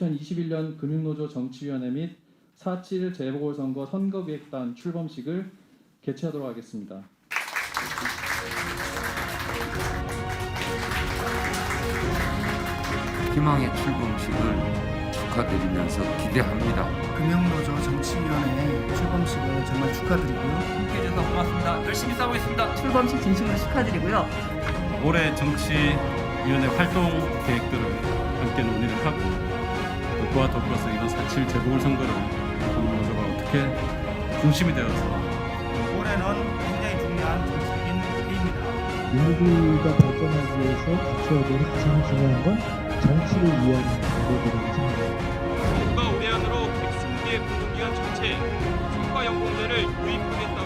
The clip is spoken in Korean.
2021년 금융노조 정치위원회 및 4.7 재보궐선거 선거기획단 출범식을 개최하도록 하겠습니다. 희망의 출범식을 축하드리면서 기대합니다. 금융노조 정치위원회 출범식을 정말 축하드리고요. 함께 해주셔서 고맙습니다. 열심히 싸우겠습니다. 출범식 진심으로 축하드리고요. 올해 정치위원회 활동 계획 그와 더불어서 이런 4.7 재보궐선거를 공론조가 어떻게 중심이 되어서 올해는 굉장히 중요한 정책인 해입니다. 민주주의가 발전하기 위해서 갖춰야 될 가장 중요한 건 정치를 위한 정보들입니다. 국가 우대안으로 120개의 공공기관 전체에 국가연봉제를 유입하겠다.